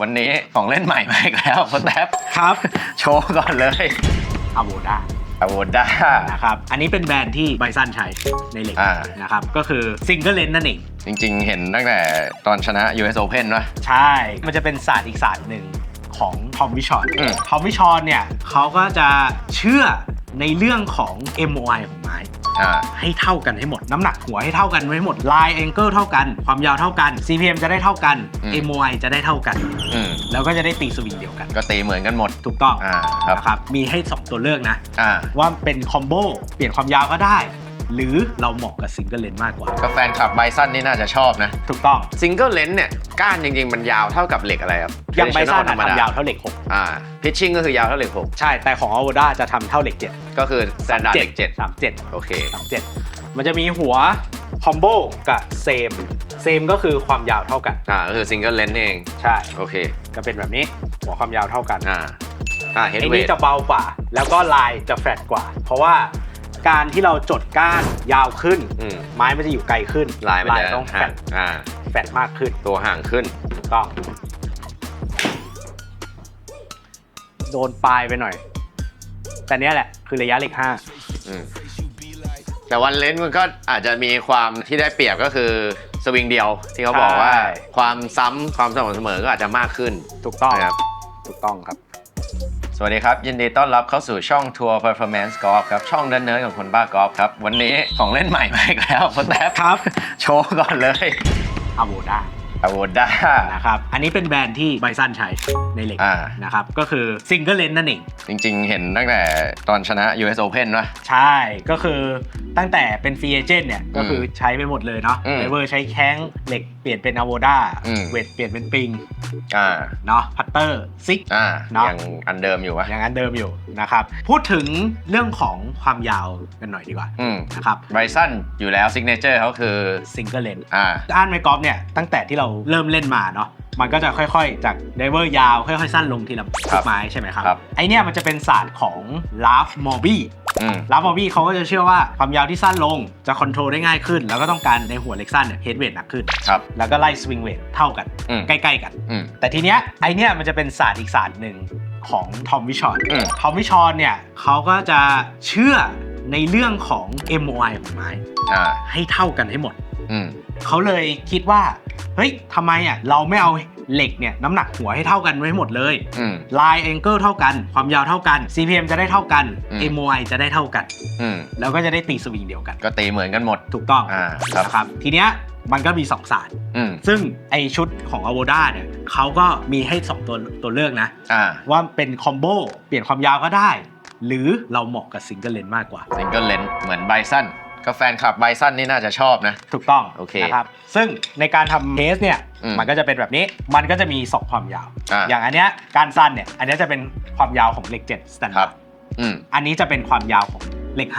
วันนี้ของเล่นใหม่มาอีกแล้วสแตปครับ โชว์ก่อนเลยอโวดาอโวด้านะครับ อันนี้เป็นแบรนด์ที่ไบซันใช้ในเหล็กอ่านะครับ ก็คือซิงเกิลเลนนั่นเอง จริงๆ เห็นตั้งแต่ตอนชนะ US Open นะใช่ มันจะเป็นศาสตร์อีกศาสตร์หนึ่งของทอมวิชอนอืมทอมวิชอนเนี่ยเขาก็จะเชื่อ ในเรื่องของ MOI ของไม้ อ่า ให้เท่ากันให้หมด น้ำหนักหัวให้เท่ากันให้หมดลายแองเกิลเท่ากัน ความยาวเท่ากัน CPM จะได้เท่ากัน อืม MOI จะได้เท่ากัน อืมแล้วก็จะได้ตีสวิงเดียวกัน ก็ตีเหมือนกันหมด ถูกต้องอ่า ครับ นะครับมีให้ 2 ตัวเลือกนะ อ่า ว่าเป็นคอมโบเปลี่ยนความยาวก็ได้ หรือเราเหมาะกับซิงเกิลเลนมากกว่าก็แฟนคลับไบซันนี่น่าจะชอบนะ ถูกต้องซิงเกิลเลนส์เนี่ย ก้านจริง ๆ มันยาวเท่ากับเหล็กอะไรครับยังไบซันธรรมดายทำาวเท่าเหล็ก อ่าพิชชิ่งก็คือยาวเท่าเหล็กหก6 ใช่ แต่ของอ v วด้าจะทำเท่าเหล็ก 7 ก็คือสแตนดาร์ดเหล็กเจ็ดสามเจ็ดโอเคสามเจ็ดมันจะมีหัวคอมโบกับเซมเซมก็คือความยาวเท่ากัน อ่าก็คือซิงเกิลเลนส์เอง ใช่ โอเค ก็เป็นแบบนี้หัวความยาวเท่ากัน อ่าอ่าเฮดไอ้เวนี่ทจะเบากว่า แล้วก็ลายจะแฟลตกว่า เพราะว่า การที่เราจดก้านยาวขึ้น อืม ไม้มันจะอยู่ไกลขึ้นลายมันจะต้องแฟห่าลงตอ่า แฟลตมากขึ้นตัวห่างขึ้น ถูกต้อง โดนปลายไปหน่อย แต่เนี้ยแหละคือระยะเหล็กห้า อืมแต่วันเลนส์มันก็อาจจะมีความที่ได้เปรียบก็คือสวิงเดียวที่เขาบอกว่าใช่ ความซ้ำความสม่ำเสมอก็อาจจะมากขึ้นถูกต้องนะครับ ถูกต้องครับ สวัสดีครับ ยินดีต้อนรับเข้าสู่ช่องทัวร์ Performance Golf ครับ ช่องเดินเนิร์ดของคนบ้ากอล์ฟครับ วันนี้ของเล่นใหม่มาอีกแล้วสแตปครับ โชว์ก่อนเลยอโวด้า อโวด้า นะครับ อันนี้เป็นแบรนด์ที่ไบซันใช้ในเหล็กอ่า นะครับ ก็คือซิงเกิลเลนนั่นเอง จริงๆ เห็นตั้งแต่ตอนชนะ US Open นะ ใช่ ก็คือตั้งแต่เป็นฟรีเอเจนต์เนี่ย ก็คือใช้ไปหมดเลยเนาะอืมไดเวอร์ใช้แข้งเหล็กเปลี่ยนเป็นอโวด้าอืม เวทเปลี่ยนเป็นปิง อ่า เนาะพัตเตอร์ซิก อ่า เนอะ ยังอันเดิมอยู่วะอย่างนั้นเดิมอยู่นะครับ พูดถึงเรื่องของความยาวกันหน่อยดีกว่าอืมนะครับไบซันอยู่แล้วซิกเนเจอร์เขาคือ ซิงเกิลเลน อ่าอ่านไมกอล์ฟเนี่ยตั้งแต่ที่เราเริ่มเล่นมาเนาะมันก็จะค่อยๆ จากไดเวอร์ยาวค่อยๆ สั้นลงทีละครับไม้ใช่ไหมครับ ครับ ไอเนี่ยมันจะเป็นศาสตร์ของลาฟมอร์บี้อืม ลาฟมอร์บี้เขาก็จะเชื่อว่าความยาวที่สั้นลงจะคอนโทรลได้ง่ายขึ้น แล้วก็ต้องการในหัวเล็กสั้นเนี่ยเฮดเวทหนักขึ้น ครับ แล้วก็ไล่สวิงเวทเท่ากัน อืม ใกล้ๆกัน อืม แต่ทีเนี้ยไอเนี้ยมันจะเป็นศาสตร์อีกศาสตร์หนึ่งของทอมวิชอนอืม ทอมวิชอนเนี่ยเขาก็จะเชื่อในเรื่องของ MOI ของไม้ อ่าให้เท่ากันให้หมดอืม เขาเลยคิดว่า เฮ้ยทำไมอะเราไม่เอาเหล็กเนี่ยน้ำหนักหัวให้เท่ากันไว้หมดเลยอืมลายแองเกิลเท่ากัน ความยาวเท่ากัน CPM จะได้เท่ากันอืม MOI จะได้เท่ากันอืมแล้วก็จะได้ตีสวิงเดียวกัน ก็ตีเหมือนกันหมดถูกต้องอ่าครับนะครับ ทีเนี้ยมันก็มีสองศาสตร์อืมซึ่งไอชุดของ a v o d a เนี่ยเขาก็มีให้ 2 ตัวตัวเลือกนะอ่าว่าเป็นคอมโบเปลี่ยนความยาวก็ได้ หรือเราเหมาะกับซิงเกิลเลนมากกว่าซิงเกิลเลนเหมือนไบซัน ก็แฟนคลับไบซันนี่น่าจะชอบนะ ถูกต้องโอเคนะครับซึ่งในการทำเทสเนี่ยอืมมันก็จะเป็นแบบนี้มันก็จะมี 2 ความยาว อ่า อย่างอันเนี้ยการสั้นเนี่ยอันเนี้ยจะเป็นความยาวของเลข7 s t a n ครั d บอืมอันนี้จะเป็นความยาวของเลข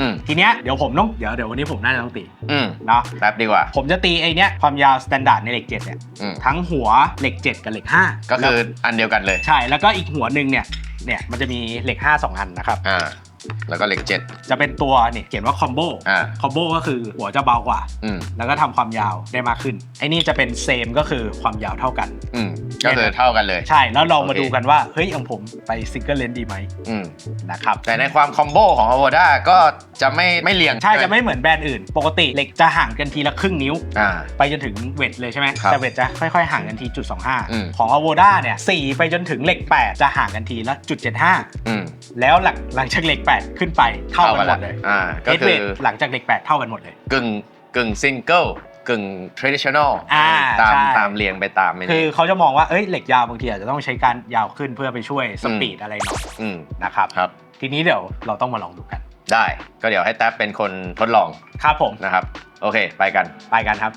อืม5ทีเนี้ยเดี๋ยวผมต้องเดี๋ยวเดี๋ยววันนี้ผมน่าจะต้องตีอืมเนาะแป๊บดีกว่า ผมจะตีไอเนี้ยความยาวสแตนดาร์ดในเลข7เนี่ยอืมทั้งหัวเลข7กับเลข5ก็คืออันเดียวกันเลย ใช่แล้วก็อีกหัวหนึ่งเนี่ยเนี่ยมันจะมีเลข5 2อันนะครับ อ่า แล้วก็เหล็กเจ็ด จะเป็นตัวเนี่ยเขียนว่าคอมโบอ่าคอมโบก็คือหัวจะเบากว่า อืม แล้วก็ทำความยาวได้มากขึ้น ไอ้นี่จะเป็นเซมก็คือความยาวเท่ากัน อืม ก็คือเท่ากันเลย ใช่แล้วลองมาโอเค ดูกันว่า เฮ้ยของผมไปซิงเกิลเลนดีไหมอืม นะครับ แต่ในความคอมโบของ a v o d a ก็จะไม่ไม่เรียงใช่จะไม่เหมือนแบรนด์อื่น ปกติเหล็กจะห่างกันทีละครึ่งนิ้ว อ่า ไปจนถึงเวทเลยใช่ไหมครับแต่เวทจะค่อยๆ ห่างกันทีจุดอืม 25 ของ a v o d a เนี่ย4ไปจนถึงเหล็ก 8 จะห่างกันทีละจุดอืม75แล้วหลังหลังจากเหล็ก8 ขึ้นไปเท่ากันหมดเลยอ่าก็เฮดคืเวอทหลังจากเหล็ก 8 เท่ากันหมดเลย กึ่งกึ่งซิงเกิลกึ่ง traditional อ่าตามใช่ตามเรียงไปตามไม่คือนี่เขาจะมองว่าเอ้ยเหล็กยาวบางทีอาจจะต้องใช้การยาวขึ้นเพื่อไปช่วยสปีดอะไรหน่อยอืมนะครับครับ ทีนี้เดี๋ยวเราต้องมาลองดูกัน ได้ก็เดี๋ยวให้แท็บเป็นคนทดลองครับผมนะครับ โอเค ไปกันไปกันครับ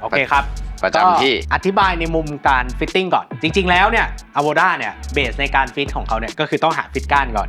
โอเคครับ ประจำที่ ก็อธิบายในมุมการฟิตติ้งก่อน จริง ๆ แล้วเนี่ยอโวด้าเนี่ยเบสในการฟิตของเขาเนี่ยก็คือต้องหาฟิตก้านก่อน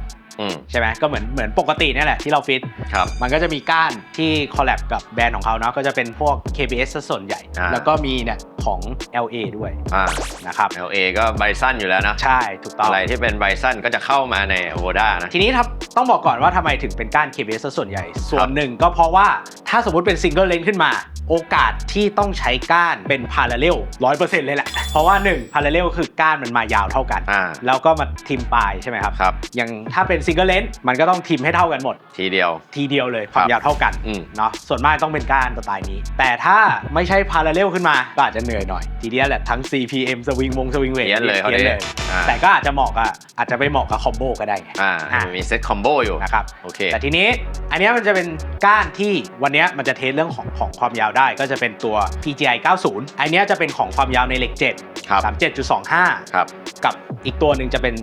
ใช่ไหมก็เหมือนเหมือนปกติเนี่ยแหละที่เราฟิต ครับ มันก็จะมีก้านที่คอลแลบกับแบรนด์ของเขาเนาะก็จะเป็นพวก KBS ซะส่วนใหญ่ อ่า แล้วก็มีเนี่ยของ LA ด้วยอ่า นะครับ LA ก็ไบซันอยู่แล้วนะ ใช่ถูกต้อง อะไรที่เป็นไบซันก็จะเข้ามาใน a v o d a นะ ทีนี้ครับต้องบอกก่อนว่าทำไมถึงเป็นก้าน KBS ซะส่วนใหญ่ ส่วนหนึ่งก็เพราะว่าถ้าสมมติเป็นซิงเกิลเลนขึ้นมา โอกาสที่ต้องใช้ก้านเป็นพาราเรลร้อยเปอร์เซ็นต์เลยแหละ เพราะว่า1พาราเรลคือก้านมันมายาวเท่ากัน อ่า แล้วก็มาทิมปลายใช่ไหมครับ ครับ อย่างถ้าเป็นซิงเกิลเลนมันก็ต้องทิมให้เท่ากันหมด ทีเดียว ทีเดียวเลยความครับยาวเท่ากันอืม เนาะส่วนมากต้องเป็นก้านสไตล์นี้ แต่ถ้าไม่ใช่พาราเรลขึ้นมาก็อาจจะเหนื่อยหน่อย ทีเดียวแหละทั้ง CPM สวิงวงสวิงเวทเพี้ยนเลยเขาพี้เลยอ่า แต่ก็อาจจะเหมาะกับอาจจะไปเหมาะกับคอมโบก็ได้ไง อ่าอะ มีเซตคอมโบอยู่ นะครับ โอเค แต่ทีนี้อันเนี้ยมันจะเป็นก้านที่วันเนี้ยมันจะเทสเรื่องของของความยาวได้ก็จะเป็นตัว PGI 90 อันเนี้ยจะเป็นของความยาวในเหล็ก 7 ครับ 37.25 ครับ กับอีกตัวหนึ่งจะเป็น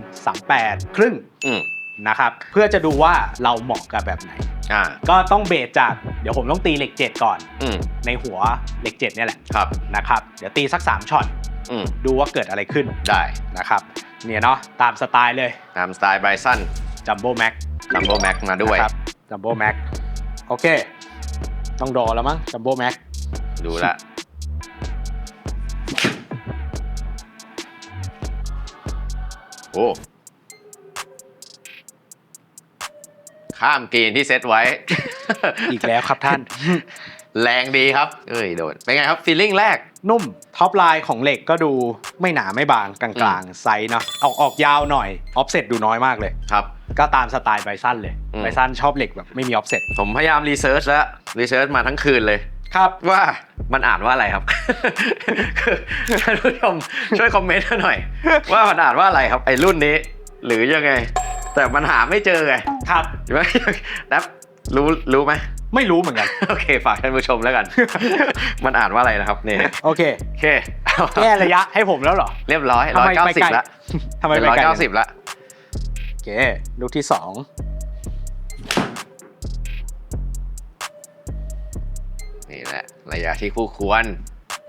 38 ครึ่ง อืม นะครับเพื่อจะดูว่าเราเหมาะกับแบบไหน อ่า ก็ต้องเบสจากเดี๋ยวผมต้องตีเหล็ก 7 ก่อน อืม ในหัวเหล็ก 7 เนี่ยแหละครับ นะครับ เดี๋ยวตีสัก 3ช็อตอืม ดูว่าเกิดอะไรขึ้นได้นะครับเนี่ยเนาะตามสไตล์เลยตามสไตล์ไบซันจัมโบ้แม็กจัมโบแม็กมาด้วยนะครับจัมโบ้แม็กโอเค ต้องรอแล้วมั้งจัมโบ้แม็กดูละ โอ้ ข้ามกรีนที่เซตไว้ อีกแล้วครับท่าน แรงดีครับ เอ้ยโดน เป็นไงครับฟีลลิ่งแรก นุ่มท็อปไลน์ของเหล็กก็ดูไม่หนาไม่บางกลางๆไซส์เนาะออกออกยาวหน่อยออฟเซตดูน้อยมากเลย ครับ ก็ตามสไตล์ไบซันเลยอืม ไบซันชอบเหล็กแบบไม่มีออฟเซตผมพยายามรีเสิร์ชแล้วรีเสิร์ชมาทั้งคืนเลย ครับ ว่ามันอ่านว่าอะไรครับ คือท่านผู้ชมช่วยคอมเมนต์มาหน่อย ว่ามันอ่านว่าอะไรครับ ไอ้รุ่นนี้ หรือยังไง แต่มันหาไม่เจอไงครับใช่ไหมแป๊บรู้รู้ไหมไม่รู้เหมือนกัน โอเค ฝากท่านผู้ชมแล้วกัน มันอ่านว่าอะไรนะครับนี่โอเคโอเคเอาแก้ระยะให้ผมแล้วเหรอ เรียบร้อยทำร้อไมยเก้าไปสิบไกลละทำไมเป็นไปร้อยไกลเก้าสิบละโอเคลูกที่สองนี่แหละ ระยะที่คู่ควร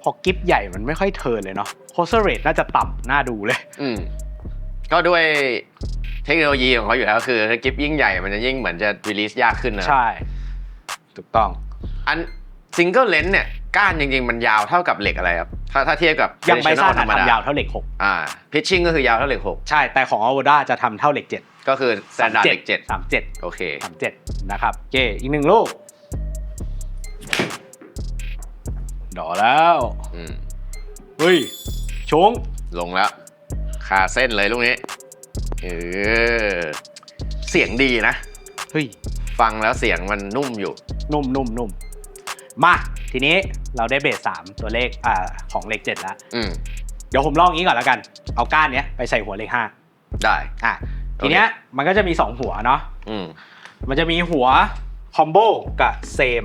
พอกิฟใหญ่มันไม่ค่อยเทิร์นเลยเนาะโคเซอร์เรทน่าจะต่ำน่าดูเลย อืมก็ด้วย เทคโนโลยีของเขาอยู่แล้วคือถ้ากิฟยิ่งใหญ่มันจะยิ่งเหมือนจะรีลีสยากขึ้นนะใช่ ถูกต้อง อันซิงเกิลเลนส์เนี่ยก้านจริงๆ มันยาวเท่ากับเหล็กอะไรครับถ้าถ้าเทียบกับยังไบซันธรรมดาทำยาวเท่าเหล็กอ่าพิชชิ่งก็คือยาวเท่าเหล็กหก6ใช่แต่ของอ v วด้าจะทำเท่าเหล็ก7ก็คือสแตนดาร์ดเหล็กเจ็ด37โอเค37นะครับโอเคอีกหนึ่งลูกดอแล้วอืมเฮ้ยชงลงแล้วคาเส้นเลยลูกนี้ เออ เสียงดีนะ เฮ้ย ฟังแล้วเสียงมันนุ่มอยู่ นุ่มนุ่มนุ่มมา ทีนี้เราได้เบส3ตัวเลขอ่าของเลข7แล้ว อืม เดี๋ยวผมลองอย่างนี้ก่อนแล้วกัน เอาก้านเนี้ยไปใส่หัวเลขได้5อะ ทีเนี้ยมันก็จะมี2หัวเนาะ อืม มันจะมีหัวคอมโบกับเซม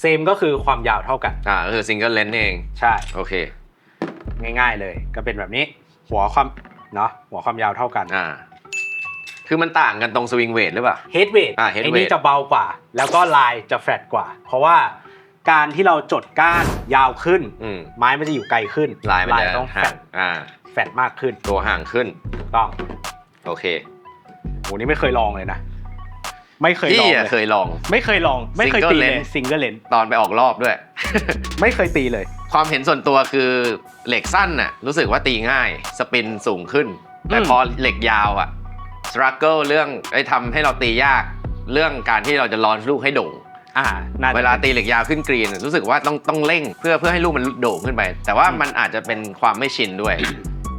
เซมก็คือความยาวเท่ากัน อ่าก็คือซิงเกิลเลนส์เอง ใช่ โอเค ง่ายๆเลย ก็เป็นแบบนี้ หัวความ เนาะ หัวความยาวเท่ากัน อ่า คือมันต่างกันตรงสวิงเวทหรือเปล่า เฮดเวทอ่า head ไอ้นี่ weight จะเบากว่า แล้วก็ลายจะแฟลตกว่า เพราะว่าการที่เราจดก้านยาวขึ้น อืมไม้มันจะอยู่ไกลขึ้นลายมันจะต้องแฟห่าลงตอ่า แฟลตมากขึ้นตัวห่างขึ้น ถูกต้องโอเคโหนี่ไม่เคยลองเลยนะ ไม่เคยลพี่องอะเลยเคยลอง ไม่เคยลอง ไม่เคย Single ตีเลย lens ซิงเกิลเลนตอนไปออกรอบด้วย ไม่เคยตีเลย ความเห็นส่วนตัวคือเหล็กสั้นน่ะรู้สึกว่าตีง่าย สปินสูงขึ้น แต่อืม พอเหล็กยาวอะ ส t รั g เกิลเรื่องไอ้ทำให้เราตียากเรื่องการที่เราจะลอนลูกให้โด่งอ่าน่าจะเวลาตีเหล็กยาวขึ้นกรีน รู้สึกว่าต้องต้องเร่งเพื่อเพื่อให้ลูกมันโด่งขึ้นไป แต่ว่ามันอาจจะเป็นความไม่ชินด้วย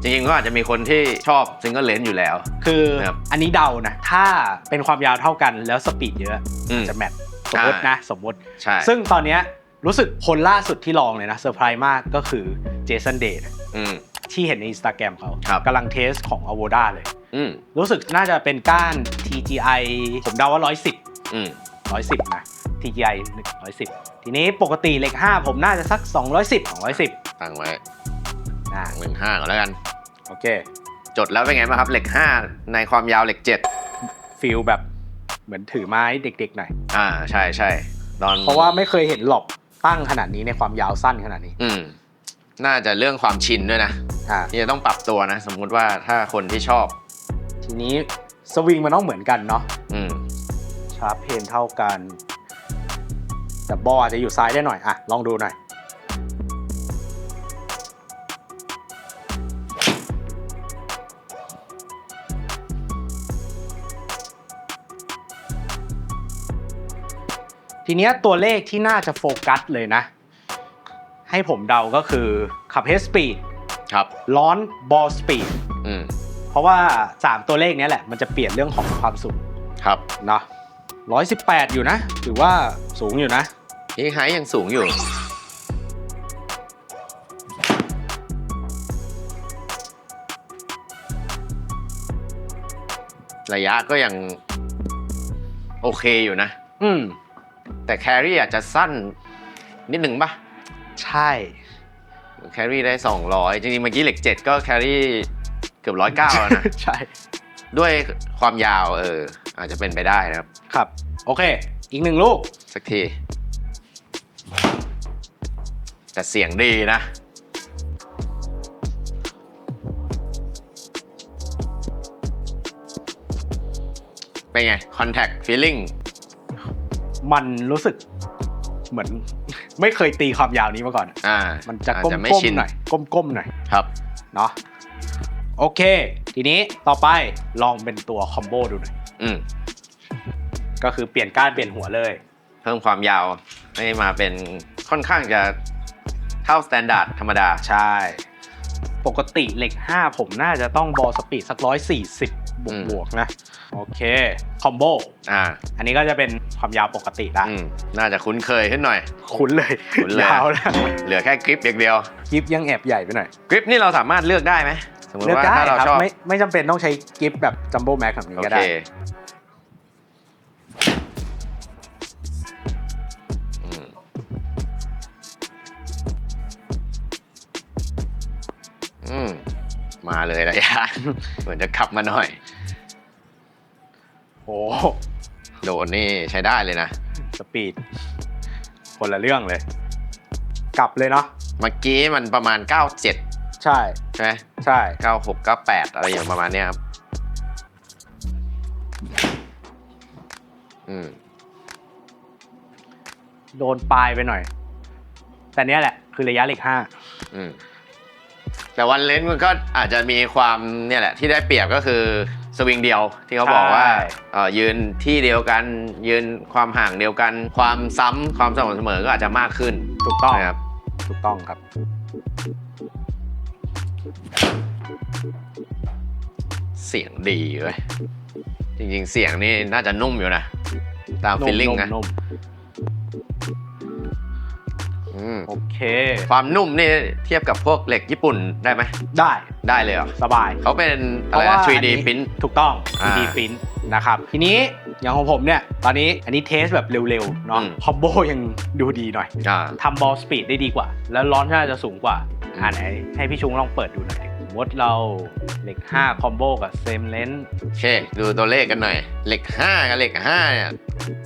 จริงๆก็อาจจะมีคนที่ชอบซิงเกิลเลนอยู่แล้ว คือครับอันนี้เดานะ ถ้าเป็นความยาวเท่ากันแล้วสปีดเยอะอืม จะแมทสมมติอ่านนะสมมติ ใช่ซึ่งตอนเนี้ยรู้สึกคนล่าสุดที่ลองเลยนะเซอร์ไพรส์มากก็คือเจสันเดย์อืม ที่เห็นในอินสตาแกรมเขาครับ กำลังเทสของ a v o d a เลย อืมรู้สึกน่าจะเป็นก้าน TGI ผมเดาว่า 110 อืม110 นะ TGI 110 ทีนี้ปกติเหล็ก 5 ผมน่าจะสัก 210 210ตั้งไว้อ่าหนึ่งห้าก่อนแล้วกัน โอเค จดแล้วเป็นไงบ้างครับเหล็กห้าในความยาวเหล็กเจ็ดฟีลแบบเหมือนถือไม้เด็กๆหน่อย อ่าใช่ใช่ตอนเพราะว่าไม่เคยเห็นหลบตั้งขนาดนี้ในความยาวสั้นขนาดนี้ อืม น่าจะเรื่องความชินด้วยนะอ่าที่จะต้องปรับตัวนะ สมมุติว่าถ้าคนที่ชอบ ทีนี้สวิงมันต้องเหมือนกันเนาะอืมชาร์ปเพนเท่ากัน แต่บอลอาจจะอยู่ซ้ายได้หน่อยอะลองดูหน่อยทีเนี้ยตัวเลขที่น่าจะโฟกัสเลยนะ ให้ผมเดาก็คือขับ head speed ครับร้อน ball speed อืมเพราะว่า 3 ตัวเลขเนี้ยแหละมันจะเปลี่ยนเรื่องของความสูงครับเนาะ118อยู่นะถือว่าสูงอยู่นะนี่ไฮยังสูงอยู่ ระยะก็ยัง โอเคอยู่นะ อืมแต่แครี่อาจจะสั้นนิดหนึ่งปะ ใช่แครี่ได้ 200 จริงๆเมื่อกี้เหล็ก7ก็แครี่เกือบร้อยเก้าแล้วนะ ใช่ ด้วยความยาวเออ อาจจะเป็นไปได้นะครับ ครับ โอเค อีกหนึ่งลูก สักที แต่เสียงดีนะ เป็นไง contact feeling มันรู้สึกเหมือน ไม่เคยตีความยาวนี้มาก่อน อ่า มันจะอาก้ไม่มชินๆหน่อย ก้มๆหน่อย ครับ เนาะโอเค ทีนี้ต่อไปลองเป็นตัวคอมโบดูหน่อย อืมก็คือเปลี่ยนก้านเปลี่ยนหัวเลย เพิ่มความยาวให้มาเป็นค่อนข้างจะเท่า s ต a นดาร์ดธรรมดา ใช่ ปกติเหล็ก 5 ผมน่าจะต้องบอลสปีดสักร้อยสี่สิบอืม บวกๆนะ โอเค คอมโบ อ่า อันนี้ก็จะเป็น ความยาวปกติละอืมน่าจะคุ้นเคยขึ้นหน่อย คุ้นเลยคุ้นเลย ยาวแล้วเหลือแค่กริปอย่างเดียวกิฟยังแอบใหญ่ไปหน่อยกริปนี่เราสามารถเลือกได้ไหมสมมติเลือกว่าได้ถ้าเราครับชอบไม่ไม่จำเป็นต้องใช้กิฟแบบจัมโบ้แม็กแบบนี้โอก็เคได้ อืมอืมมาเลยระยะ เหมือนจะขับมาหน่อย โอ้ โดนนี่ใช้ได้เลยนะ สปีด คนละเรื่องเลย กลับเลยเนาะเมื่อกี้มันประมาณ 97 ใช่ ใช่ไหมใช่ 96 98 อะไรอย่างประมาณเนี้ยครับ อืม โดนปลายไปหน่อย แต่เนี้ยแหละ คือระยะเหล็กห้าอืม แต่วันเลนส์มันก็อาจจะมีความเนี่ยแหละ ที่ได้เปรียบก็คือ สวิงเดียวที่เขาบอกว่าเอ่อยืนที่เดียวกัน ยืนความห่างเดียวกัน ความซ้ำความสม่ำเสมอก็อาจจะมากขึ้นถูกต้อง นะครับถูกต้องครับ เสียงดีเว้ยจริงๆ เสียงนี่น่าจะนุ่มอยู่นะ ตามฟีลลิ่งนะนุ่ม อืมๆโอเค ความนุ่มนี่เทียบกับพวกเหล็กญี่ปุ่นได้ไหมได้ได้เลยเหรอสบาย เขาเป็นเพอะไรราะว่านะอั 3D นนี้ print ถูกต้องอ่า 3D print นะครับ ทีนี้อย่างของผมเนี่ย ตอนนี้อันนี้เทสแบบเร็วๆเนาะอืม คอมโบยังดูดีหน่อยอ่า ทำบอลสปีดได้ดีกว่า แล้วร้อนน่าจะสูงกว่า อืม อ่าไหนให้พี่ชุงลองเปิดดูหน่อยดิสมมติเราเหล็ก 5 คอมโบกับเซมเลนโอเคดูตัวเลขกันหน่อย เหล็ก 5 กับเหล็ก5เนี่ย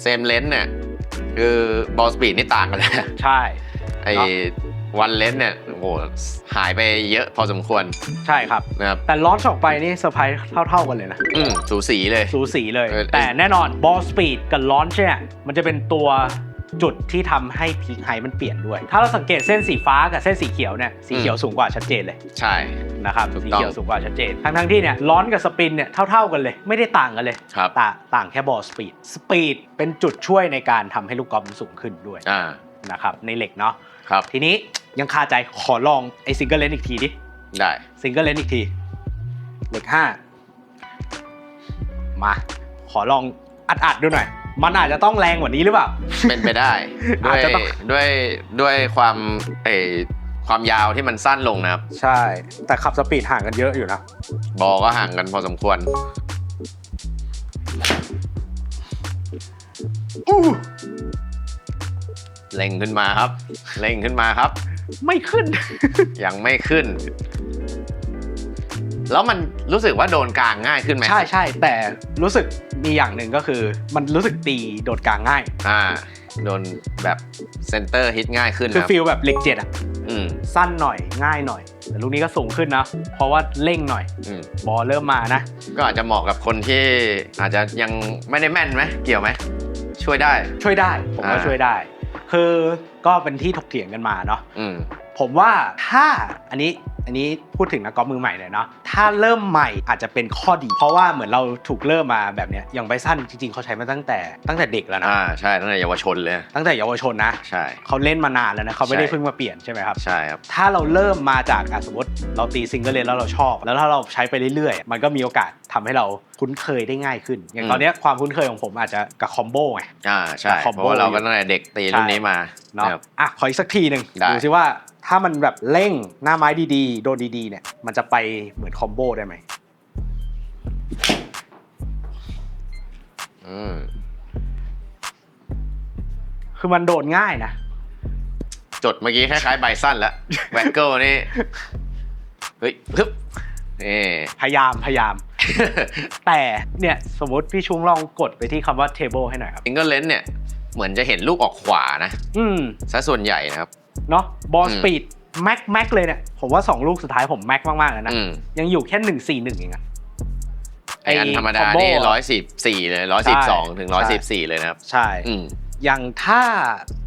เซมเลนเนี่ยคือบอลสปีดนี่ต่างกันแล้ว ใช่ ไอ้เนอะวันเลนเนี่ยโอ้โหหายไปเยอะพอสมควรใช่ครับ นะครับแต่ร้อนออกไปนี่เซอร์ไพรส์เท่า ๆกันเลยนะ อืมสูสีเลย สูสีเลย เออ แต่แน่นอนบอลสปีดกับลอนช์เนี่ยมันจะเป็นตัวจุดที่ทำให้พีคไฮมันเปลี่ยนด้วย ถ้าเราสังเกตเส้นสีฟ้ากับเส้นสีเขียวเนี่ยสีเขียวสูงกว่าชัดเจนเลยใช่ นะครับถูกสีต้องเขียวสูงกว่าชัดเจนทั้งทั้งๆที่เนี่ยร้อนกับสปินเนี่ยเท่าๆกันเลย ไม่ได้ต่างกันเลยครับ ต่างต่างแค่บอลสปีดสปีดเป็นจุดช่วยในการทำให้ลูกกอล์ฟมันสูงขึ้นด้วย อ่า นะครับในเหล็กเนาะครับทีนี้ยังคาใจขอลองไอ้ซิงเกิลเลนอีกทีดิได้ซิงเกิลเลนอีกที เหล็กห้ามา ขอลองอัดๆดูหน่อย มันอาจจะต้องแรงกว่านี้หรือเปล่า เป็นไปได้ด้อาวยจจะต้องด้วยด้วยความเออความยาวที่มันสั้นลงนะครับ ใช่ แต่ขับสปีดห่างกันเยอะอยู่นะ บอลก็ห่างกันพอสมควร เร่งขึ้นมาครับเร่งขึ้นมาครับ ไม่ขึ้น ยังไม่ขึ้น แล้วมันรู้สึกว่าโดนกลางง่ายขึ้นไหมใช่ใช่แต่รู้สึกมีอย่างหนึ่งก็คือ มันรู้สึกตีโดดกลางง่าย อ่า โดนแบบเซนเตอร์ฮิตง่ายขึ้นคือนะฟิลแบบเหล็กเจ็ดอะอืมสั้นหน่อยง่ายหน่อย แต่ลูกนี้ก็สูงขึ้นนะ เพราะว่าเร่งหน่อย อืมบอลเริ่มมานะ ก็อาจจะเหมาะกับคนที่อาจจะยังไม่ได้แม่นไหมเกี่ยวไหมช่วยได้ ช่วยได้ ผมว่าอ่า ช่วยได้ คือก็เป็นที่ถกเถียงกันมาเนาะอืมผมว่าถ้าอันนี้ อันนี้พูดถึงนักกอล์ฟมือใหม่เลยเนาะถ้าเริ่มใหม่อาจจะเป็นข้อดี เพราะว่าเหมือนเราถูกเริ่มมาแบบเนี้ยอย่างไบซันจริงๆเขาใช้มาตั้งแต่ตั้งแต่เด็กแล้วนะอ่าใช่ตั้งแต่เยาวชนเลย ตั้งแต่เยาวชนนะใช่ เขาเล่นมานานแล้วนะเขาไม่ได้ใช่เพิ่งมาเปลี่ยนใช่ไหมครับใช่ครับถ้าเราเริ่มมาจากอะสมมติเราตีซิงเกิลเลนแล้วเราชอบ แล้วถ้าเราใช้ไปเรื่อยๆ มันก็มีโอกาสทำให้เราคุ้นเคยได้ง่ายขึ้น อย่างอืมตอนเนี้ยความคุ้นเคยของผมอาจจะกับคอมโบไงอ่าใช่คอมเพโบราะว่าเราก็ตั้งแต่เด็กตีรุ่นนี้มาเนาะครับอะขออีกสักทีหนึ่งได้ดูซิว่า ถ้ามันแบบเร่งหน้าไม้ดีๆ โดนดีๆเนี่ย มันจะไปเหมือนคอมโบได้ไหมอืมคือมันโดนง่ายนะ จดเมื่อกี้คล้ายๆใบสั้นแล้วแวนเกิลนี่ เฮ้ยฮึบนี่พยายามพยายาม แต่เนี่ยสมมติพี่ชุงลองกดไปที่คำว่า table ให้หน่อยครับฟิงเกอร์เลนเนี่ย เหมือนจะเห็นลูกออกขวานะอืมซะส่วนใหญ่นะครับ เนาะบอลอืสมปีดแม็กแม็กเลยเนี่ย ผมว่าสองลูกสุดท้ายผมแม็กมากๆแล้วนะอืมยังอยู่แค่หนึ่งสี่หนึ่งเองอะไออันธรรมดาคอมโบนี่อะร้อยสิบสี่เลยร้อยสิบสองใช่ถึงร้อยสิบสี่เลยนะครับ ใช่อืมอย่างถ้า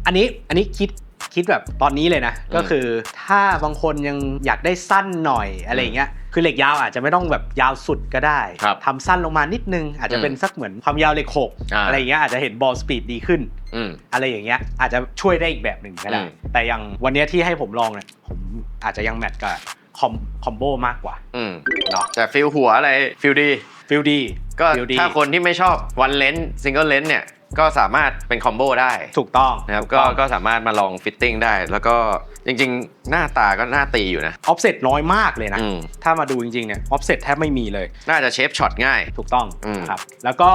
อันนี้อันนี้คิด คิดแบบตอนนี้เลยนะอืมก็คือถ้าบางคนยังอยากได้สั้นหน่อยอะไรอย่างเงี้ยคือเหล็กยาวอาจจะไม่ต้องแบบยาวสุดก็ได้ครับทำสั้นลงมานิดนึง อาจจะอืมเป็นสักเหมือนความยาวเหล็กหกอ่าอะไรอย่างเงี้ยอาจจะเห็นบอลสปีดดีขึ้นอืมอะไรอย่างเงี้ยอาจจะช่วยได้อีกแบบหนึ่งก็ได้อืมแต่อย่างวันเนี้ยที่ให้ผมลองเนี่ยผมอาจจะยังแมทกับคอมคอมโบมากกว่าอืมเนาะแต่ฟิลหัวอะไรฟิลดีฟิลดีก็ฟิลดีถ้าคนที่ไม่ชอบวันเลนซิงเกิลเลนเนี่ย ก็สามารถเป็นคอมโบได้ถูกต้องนะครับถูก็ต้องก็สามารถมาลองฟิตติ้งได้ แล้วก็จริงๆ หน้าตาก็หน้าตีอยู่นะออฟเซตน้อยมากเลยนะ อืมถ้ามาดูจริงๆเนี่ยออฟเซตแทบไม่มีเลย น่าจะเชฟช็อตง่าย ถูกต้องอืม ครับแล้วก็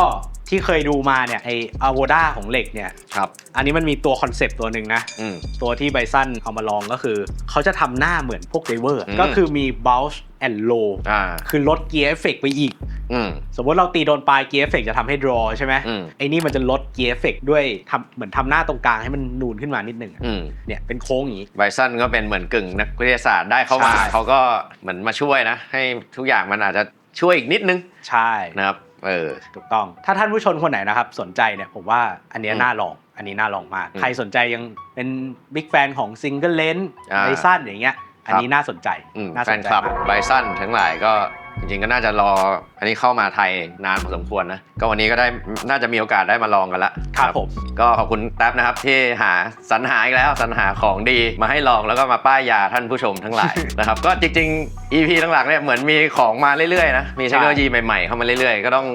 ที่เคยดูมาเนี่ยไออะโวด้าของเหล็กเนี่ย ครับ อันนี้มันมีตัวคอนเซปต์ตัวหนึ่งนะ อืม ตัวที่ไบซันเอามาลองก็คือ เขาจะทำหน้าเหมือนพวกเดเวอร์อืม ก็คือมี bounce and low อ่า คือลดเกียร์เอฟเฟกไปอีก อืม สมมติเราตีโดนปลายเกียร์เอฟเฟกจะทำให้ draw ใช่ไหมอืม ไอ้นี่มันจะลดเกียร์เอฟเฟกด้วยทำเหมือนทำหน้าตรงกลางให้มันนูนขึ้นมานิดหนึ่งอะอืมเนี่ยเป็นโค้งอย่างนี้ ไบซันก็เป็นเหมือนกึ่งนักวิทยาศาสตร์ได้เข้ามา ใช่ เขาก็เหมือนมาช่วยนะ ให้ทุกอย่างมันอาจจะช่วยอีกนิดนึงใช่ นะครับ เออถูกต้อง ถ้าท่านผู้ชมคนไหนนะครับ สนใจเนี่ยผมว่าอันเนี้ยอืมน่าลอง อันนี้น่าลองมากอืมใครสนใจยังเป็นบิ๊กแฟนของซิงเกิลเลนอ่าไอซันอย่างเงี้ย อันนี้น่าสนใจ อืมน่าแฟสนนใจคลับมาก ไบซันทั้งหลายก็ จริงๆก็น่าจะรออันนี้เข้ามาไทยนานพอสมควรนะ ก็วันนี้ก็ได้น่าจะมีโอกาสได้มาลองกันละครับผม ก็ขอบคุณแท็บนะครับที่หาสรรหาอีกแล้วสรรหาของดีมาให้ลองแล้วก็มาป้ายยาท่านผู้ชมทั้งหลาย นะครับก็จริงๆ EP หลังๆเนี่ยเหมือนมีของมาเรื่อยๆนะมีเทคโนโลยีใหม่ๆเข้ามาเรื่อยๆ ก็ต้อง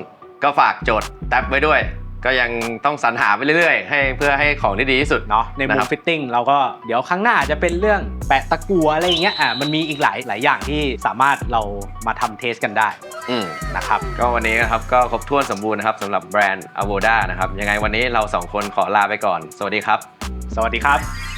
ก็ฝากโจทย์แท็บไว้ด้วย ก็ยังต้องสรรหาไปเรื่อยๆ ให้เพื่อให้ของที่ดีที่สุดเนาะในมุนะคมรับฟิตติ้งเราก็เดี๋ยวครั้งหน้าจะเป็นเรื่องแปะตะกัวอะไรอย่างเงี้ยอะมันมีอีกหลายหลายอย่างที่สามารถเรามาทำเทสกันได้อืมนะครับ ก็วันนี้นะครับก็ครบถ้วนสมบูรณ์นะครับสำหรับแบรนด์ Avoda นะครับยังไงวันนี้เราสองคนขอลาไปก่อน สวัสดีครับ สวัสดีครับ